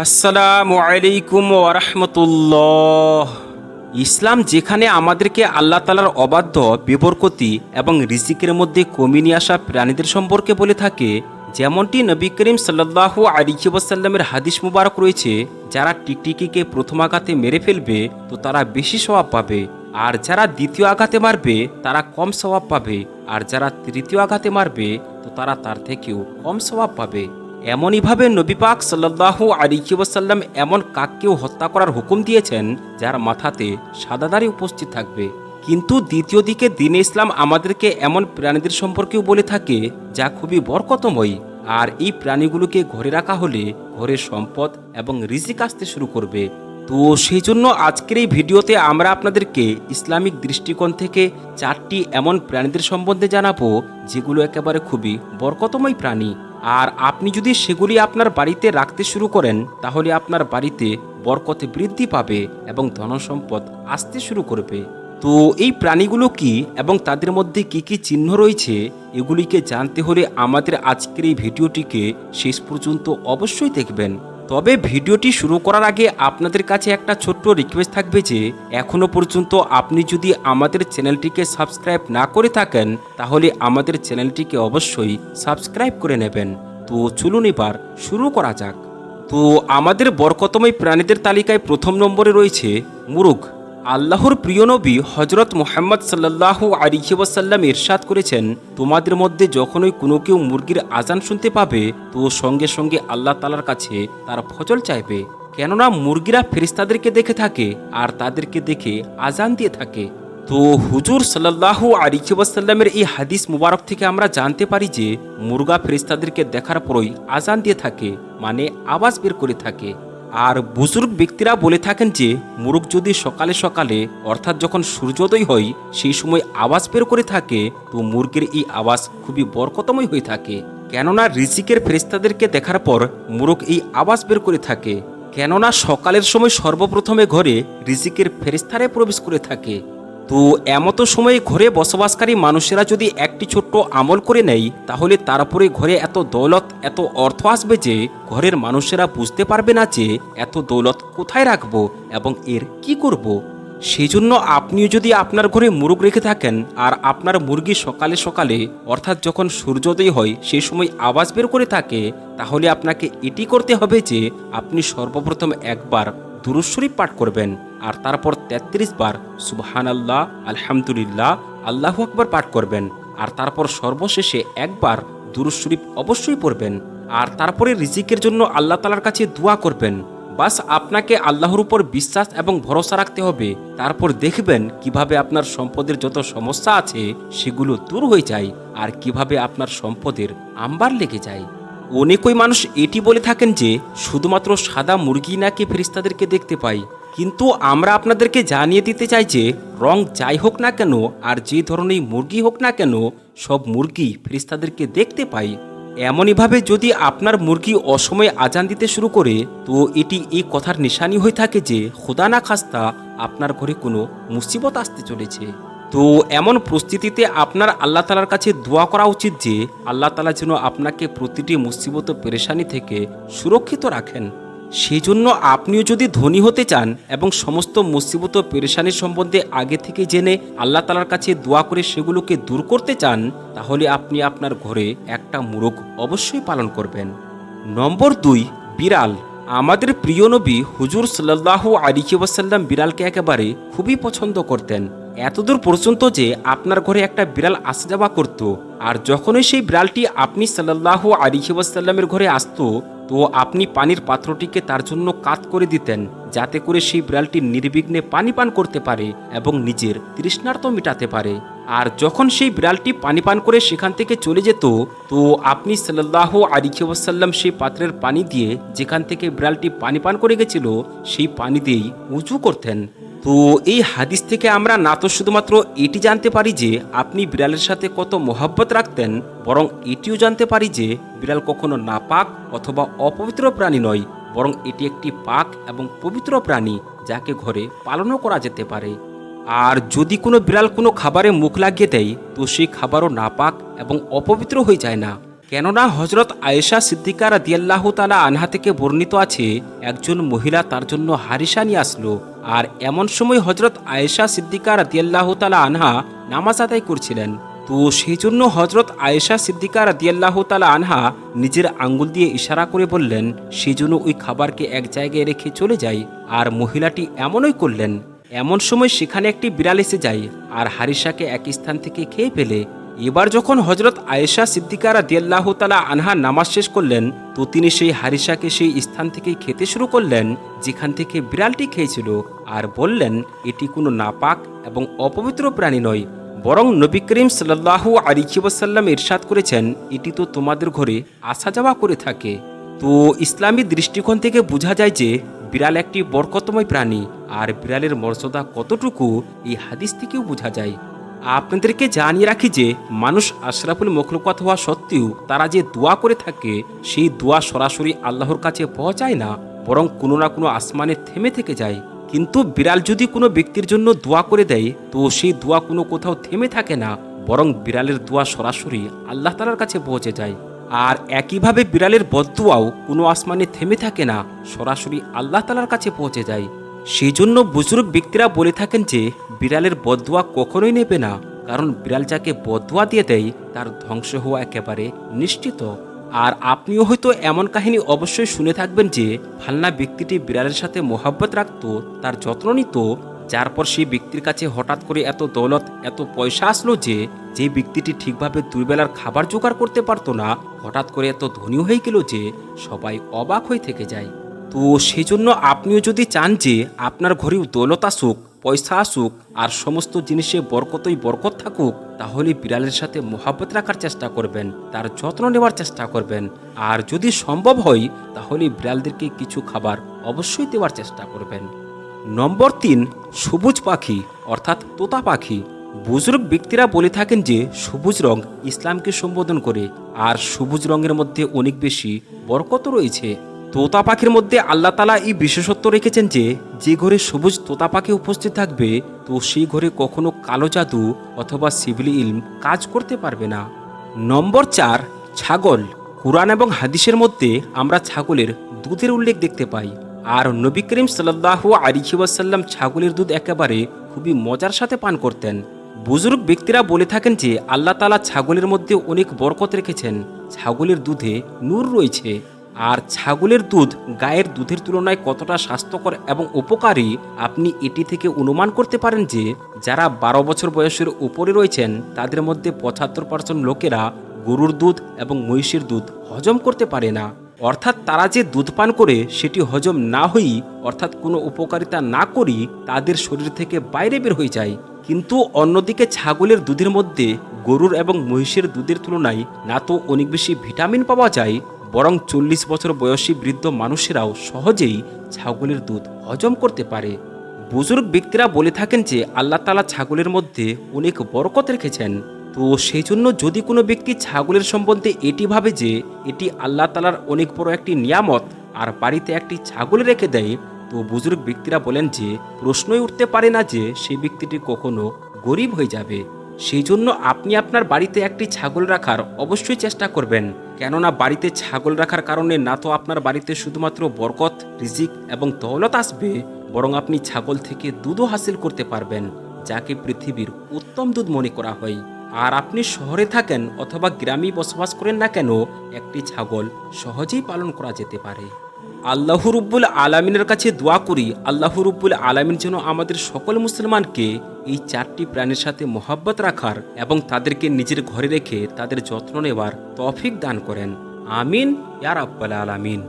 আসসালামু আলাইকুম ওরহমতুল্লাহ ইসলাম যেখানে আমাদেরকে আল্লাহ তালার অবাধ্য বিবরকতি এবং রিজিকের মধ্যে কমিয়ে নিয়ে আসা প্রাণীদের সম্পর্কে বলে থাকে, যেমনটি নবী করিম সাল্লাহ আলিকি ওয়াসাল্লামের হাদিস মুবারক রয়েছে, যারা টিকটিকিকে প্রথম আঘাতে মেরে ফেলবে, তো তারা বেশি স্বভাব পাবে, আর যারা দ্বিতীয় আঘাতে মারবে, তারা কম স্বভাব পাবে, আর যারা তৃতীয় আঘাতে মারবে, তো তারা তার থেকেও কম স্বভাব পাবে। এমনইভাবে নবী পাক সাল্লাহু আলিকি এমন কাককেও হত্যা করার হুকুম দিয়েছেন, যার মাথাতে সাদাদারি উপস্থিত থাকবে। কিন্তু দ্বিতীয় দিকে দিনে ইসলাম আমাদেরকে এমন প্রাণীদের সম্পর্কেও বলে থাকে, যা খুবই বরকতময়। আর এই প্রাণীগুলোকে ঘরে রাখা হলে ঘরের সম্পদ এবং রিজিক আসতে শুরু করবে। তো সেই জন্য আজকের এই ভিডিওতে আমরা আপনাদেরকে ইসলামিক দৃষ্টিকোণ থেকে চারটি এমন প্রাণীদের সম্বন্ধে জানাব, যেগুলো একেবারে খুবই বরকতময় প্রাণী। আর আপনি যদি সেগুলি আপনার বাড়িতে রাখতে শুরু করেন, তাহলে আপনার বাড়িতে বরকতে বৃদ্ধি পাবে এবং ধনসম্পদ আসতে শুরু করবে। তো এই প্রাণীগুলো কি এবং তাদের মধ্যে কি কি চিহ্ন রয়েছে, এগুলিকে জানতে হলে আমাদের আজকের এই ভিডিওটিকে শেষ পর্যন্ত অবশ্যই দেখবেন। তবে ভিডিওটি শুরু করার আগে আপনাদের কাছে একটা ছোট্ট রিকোয়েস্ট থাকবে যে এখনও পর্যন্ত আপনি যদি আমাদের চ্যানেলটিকে সাবস্ক্রাইব না করে থাকেন, তাহলে আমাদের চ্যানেলটিকে অবশ্যই সাবস্ক্রাইব করে নেবেন। তো চলুন এবার শুরু করা যাক। তো আমাদের বরকতময় প্রাণীদের তালিকায় প্রথম নম্বরে রয়েছে মুরুগ। আল্লাহর প্রিয় নবী হজরত মোহাম্মদ সাল্লাহ আলিহি ওয়াসাল্লাম ইরশাদ করেছেন, তোমাদের মধ্যে যখনই কোনো কেউ মুরগির আজান শুনতে পাবে, তো সঙ্গে সঙ্গে আল্লাহ তালার কাছে তার ফজল চাইবে। কেননা মুরগিরা ফেরিস্তাদেরকে দেখে থাকে আর তাদেরকে দেখে আজান দিয়ে থাকে। তো হুজুর সাল্লাহু আলিহি ওয়াসাল্লামের এই হাদিস মুবারক থেকে আমরা জানতে পারি যে, মুরগা ফেরিস্তাদেরকে দেখার পরই আজান দিয়ে থাকে মানে আওয়াজ বের করে থাকে। আর বুজুর্গ ব্যক্তিরা বলে থাকেন যে মুরগ যদি সকালে সকালে, অর্থাৎ যখন সূর্যোদয় হয়, সেই সময় আওয়াজ বের করে থাকে, তো মুরগের এই আওয়াজ খুবই বরকতময় হয়ে থাকে। কেননা ঋষিকের ফেরিস্তাদেরকে দেখার পর মুরগ এই আওয়াজ বের করে থাকে। কেননা সকালের সময় সর্বপ্রথমে ঘরে ঋষিকের ফেরিস্তারে প্রবেশ করে থাকে। তো এমতো সময়ে ঘরে বসবাসকারী মানুষেরা যদি একটি ছোট্ট আমল করে নেয়, তাহলে তারপরে ঘরে এত দৌলত, এত অর্থ আসবে যে ঘরের মানুষেরা বুঝতে পারবে না যে এত দৌলত কোথায় রাখব এবং এর কি করব। সেই জন্য আপনিও যদি আপনার ঘরে মুরগ রেখে থাকেন আর আপনার মুরগি সকালে সকালে, অর্থাৎ যখন সূর্যোদয় হয় সেই সময় আওয়াজ বের করে থাকে, তাহলে আপনাকে এটি করতে হবে যে আপনি সর্বপ্রথম একবার দুরুদ শরীফ পাঠ করবেন আর তারপর ৩৩ বার সুবহান আল্লাহ আলহামদুলিল্লাহ, আল্লাহ আকবার পাঠ করবেন। আর তারপর সর্বশেষে একবার দুরুদ শরীফ অবশ্যই পড়বেন। আর তারপরে রিজিকের জন্য আল্লাহ তালার কাছে দোয়া করবেন। বাস আপনাকে আল্লাহর উপর বিশ্বাস এবং ভরসা রাখতে হবে। তারপর দেখবেন কীভাবে আপনার সম্পদের যত সমস্যা আছে সেগুলো দূর হয়ে যায় আর কীভাবে আপনার সম্পদের আম্বার লেগে যায়। অনেকই মানুষ এটি বলে থাকেন যে, শুধুমাত্র সাদা মুরগি নাকি ফেরিস্তাদেরকে দেখতে পাই কিন্তু আমরা আপনাদেরকে জানিয়ে দিতে চাই যে, রং যাই হোক না কেন আর যে ধরনের মুরগি হোক না কেন, সব মুরগি ফেরিস্তাদেরকে দেখতে পাই এমনইভাবে যদি আপনার মুরগি অসময়ে আজান দিতে শুরু করে, তো এটি এই কথার নিশানি হয়ে থাকে যে, খোদা না খাস্তা, আপনার ঘরে কোনো মুসিবত আসতে চলেছে। তো এমন পরিস্থিতিতে আপনার আল্লাহ তালার কাছে দোয়া করা উচিত যে আল্লাহ তালা যেন আপনাকে প্রতিটি মুসিবত পেরেশানি থেকে সুরক্ষিত রাখেন। সেই জন্য আপনিও যদি ধনী হতে চান এবং সমস্ত মুসিবত পেরেশানির সম্বন্ধে আগে থেকে জেনে আল্লাহ তালার কাছে দোয়া করে সেগুলোকে দূর করতে চান, তাহলে আপনি আপনার ঘরে একটা মুরগ অবশ্যই পালন করবেন। নম্বর দুই, বিড়াল। আমাদের প্রিয় নবী হুজুর সাল্লাহ আলিকি ওয়াসাল্লাম বিড়ালকে একেবারে খুবই পছন্দ করতেন। এতদূর পর্যন্ত যে আপনার ঘরে একটা বিড়াল আসা যাওয়া করত, আর যখনই সেই বিড়ালটি আপনি সাল্লাহ আলিহি ওয়াসাল্লামের ঘরে আসতো, তো আপনি পানির পাত্রটিকে তার জন্য কাত করে দিতেন, যাতে করে সেই বিড়ালটি নির্বিঘ্নে পানি পান করতে পারে এবং নিজের তৃষ্ণার্থ মেটাতে পারে। আর যখন সেই বিড়ালটি পানি পান করে সেখান থেকে চলে যেত, তো আপনি সাল্লাহ আলিখি সেই পাত্রের পানি দিয়ে যেখান থেকে বিড়ালটি পানি পান করে গেছিল, সেই পানি দিয়েই উঁচু করতেন। তো এই হাদিস থেকে আমরা না তো শুধুমাত্র এটি জানতে পারি যে আপনি বিড়ালের সাথে কত মোহাব্বত রাখতেন, বরং এটিও জানতে পারি যে বিড়াল কখনো নাপাক অথবা অপবিত্র প্রাণী নয়, বরং এটি একটি পাক এবং পবিত্র প্রাণী যাকে ঘরে পালনও করা যেতে পারে। আর যদি কোনো বিড়াল কোনো খাবারে মুখ লাগিয়ে দেয়, তো সেই খাবারও নাপাক এবং অপবিত্র হয়ে যায় না। কেননা হজরত আয়েশা সিদ্দিকা রাদিয়াল্লাহু তালা আনহা থেকে বর্ণিত আছে, একজন মহিলা তার জন্য হারিসা নিয়ে আসলো। এমন সময় হজরত আয়েশা সিদ্দিকা রাদিয়াল্লাহু তালা আনহা নামাজ আদায় করছিলেন। তো সেই জন্য হজরত আয়েশা সিদ্দিকা রাদিয়াল্লাহু তালা আনহা নিজের আঙ্গুল দিয়ে ইশারা করে বললেন, সেই জন্য ওই খাবারকে এক জায়গায় রেখে চলে যায় আর মহিলাটি এমনই করলেন। এমন সময় সেখানে একটি বিড়াল এসে যায় আর হারিসাকে এক স্থান থেকে খেয়ে ফেলে এবার যখন হজরত আয়েশা সিদ্দিকারা দিয়াল্লাহ তালা আনহা নামাজ শেষ করলেন, তো তিনি সেই হারিসাকে সেই স্থান থেকে খেতে শুরু করলেন, যেখান থেকে বিড়ালটি খেয়েছিল আর বললেন, এটি কোনো নাপাক এবং অপবিত্র প্রাণী নয়, বরং নবী করিম সাল্লাহু আলিকিবাসাল্লাম ইরশাদ করেছেন, এটি তো তোমাদের ঘরে আসা যাওয়া করে থাকে। তো ইসলামী দৃষ্টিকোণ থেকে বোঝা যায় যে, বিড়াল একটি বরকতময় প্রাণী, আর বিড়ালের মর্যাদা কতটুকু, এই হাদিস থেকেও বোঝা যায়। আপনাদেরকে জানিয়ে রাখি যে, মানুষ আশরাফুল মখলুকাত হওয়া সত্ত্বেও তারা যে দোয়া করে থাকে, সেই দোয়া সরাসরি আল্লাহর কাছে পৌঁছায় না, বরং কোনো না কোনো আসমানে থেমে থেকে যায়। কিন্তু বিড়াল যদি কোনো ব্যক্তির জন্য দোয়া করে দেয়, তো সেই দোয়া কোনো কোথাও থেমে থাকে না, বরং বিড়ালের দোয়া সরাসরি আল্লাহ তালার কাছে পৌঁছে যায়। আর একইভাবে বিড়ালের বদুয়াও কোনো আসমানে থেমে থাকে না, সরাসরি আল্লাহ তালার কাছে পৌঁছে যায়। সেই জন্য বুজুর্গ ব্যক্তিরা বলে থাকেন যে, বিড়ালের বদুয়া কখনোই নেবে না, কারণ বিড়াল যাকে বদুয়া দিয়ে দেয়, তার ধ্বংস হওয়া একেবারে নিশ্চিত। আর আপনিও হয়তো এমন কাহিনী অবশ্যই শুনে থাকবেন যে, ফালনা ব্যক্তিটি বিড়ালের সাথে মোহাব্বত রাখত, তার যত্ন নিত, যার পর সেই ব্যক্তির কাছে হঠাৎ করে এত দৌলত, এত পয়সা আসলো যে যে ব্যক্তিটি ঠিকভাবে দুইবেলার খাবার জোগাড় করতে পারতো না, হঠাৎ করে এত ধনী হয়ে গেল যে, সবাই অবাক হয়ে থেকে যায়। তো সেই জন্য আপনিও যদি চান যে আপনার ঘরেও দৌলত আসুক, পয়সা আসুক, আর সমস্ত জিনিসে বরকতই বরকত থাকুক, তাহলে বিড়ালের সাথে মোহাব্বত রাখার চেষ্টা করবেন, তার যত্ন নেওয়ার চেষ্টা করবেন। আর যদি সম্ভব হয়, তাহলে বিড়ালদেরকে কিছু খাবার অবশ্যই দেওয়ার চেষ্টা করবেন। নম্বর তিন, সবুজ পাখি, অর্থাৎ তোতা পাখি। বুজুর্গ ব্যক্তিরা বলে থাকেন যে সবুজ রং ইসলামকে সম্বোধন করে, আর সবুজ রঙের মধ্যে অনেক বেশি বরকত রয়েছে। তোতা পাখির মধ্যে আল্লাহ তালা এই বিশেষত্ব রেখেছেন যে যে ঘরে সবুজ তোতা পাখি উপস্থিত থাকবে, তো সেই ঘরে কখনো কালো জাদু অথবা সিভিলি ইলম কাজ করতে পারবে না। নম্বর চার, ছাগল। কোরআন এবং হাদিসের মধ্যে আমরা ছাগলের দুধের উল্লেখ দেখতে পাই। আর নবী করিম সাল্লাহ আলিহিবাসাল্লাম ছাগলের দুধ একেবারে খুবই মজার সাথে পান করতেন। বুজুর্গ ব্যক্তিরা বলে থাকেন যে, আল্লাহ তালা ছাগলের মধ্যে অনেক বরকত রেখেছেন। ছাগলের দুধে নূর রয়েছে। আর ছাগলের দুধ গায়ের দুধের তুলনায় কতটা স্বাস্থ্যকর এবং উপকারী, আপনি এটি থেকে অনুমান করতে পারেন যে, যারা বারো বছর বয়সের উপরে রয়েছেন, তাদের মধ্যে পঁচাত্তর পার্সেন্ট লোকেরা গরুর দুধ এবং মহিষের দুধ হজম করতে পারে না। অর্থাৎ তারা যে দুধ পান করে, সেটি হজম না হই, অর্থাৎ কোনো উপকারিতা না করি, তাদের শরীর থেকে বাইরে বের হয়ে যায়। কিন্তু অন্যদিকে ছাগলের দুধের মধ্যে গরুর এবং মহিষের দুধের তুলনায় না তো অনেক বেশি ভিটামিন পাওয়া যায় বরং চল্লিশ বছর বয়সী বৃদ্ধ মানুষেরাও সহজেই ছাগলের দুধ হজম করতে পারে। বুজুর্গ ব্যক্তিরা বলে থাকেন যে, আল্লাহ তালা ছাগলের মধ্যে অনেক বরকত রেখেছেন। তো সেই জন্য যদি কোনো ব্যক্তি ছাগলের সম্বন্ধে এটি ভাবে যে, এটি আল্লাহ তালার অনেক বড় একটি নিয়ামত আর বাড়িতে একটি ছাগল রেখে দেয়, তো বুজুর্গ ব্যক্তিরা বলেন যে, প্রশ্নই উঠতে পারে না যে সেই ব্যক্তিটি কখনো গরিব হয়ে যাবে। সেই জন্য আপনি আপনার বাড়িতে একটি ছাগল রাখার অবশ্যই চেষ্টা করবেন। কেননা বাড়িতে ছাগল রাখার কারণে না তো আপনার বাড়িতে শুধুমাত্র বরকত, রিজিক এবং দৌলত আসবে, বরং আপনি ছাগল থেকে দুধও হাসিল করতে পারবেন, যাকে পৃথিবীর উত্তম দুধ মনে করা হয়। আর আপনি শহরে থাকেন অথবা গ্রামেই বসবাস করেন না কেন, একটি ছাগল সহজেই পালন করা যেতে পারে। আল্লাহ রুব্বুল আলমিনের কাছে দোয়া করি, আল্লাহ রুব্বুল আলমিন যেন আমাদের সকল মুসলমানকে এই চারটি প্রাণীর সাথে মোহাব্বত রাখার এবং তাদেরকে নিজের ঘরে রেখে তাদের যত্ন নেওয়ার তফিক দান করেন। আমিন ইয়ার আব্বাল আলামিন।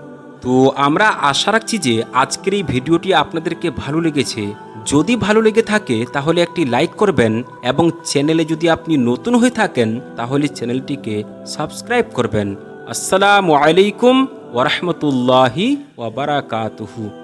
তো আমরা আশা রাখছি যে আজকের এই ভিডিওটি আপনাদেরকে ভালো লেগেছে। যদি ভালো লেগে থাকে তাহলে একটি লাইক করবেন এবং চ্যানেলে যদি আপনি নতুন হয়ে থাকেন তাহলে চ্যানেলটিকে সাবস্ক্রাইব করবেন। আসসালামু আলাইকুম ওরহমতুল্লাহি ওবরাকাতুহু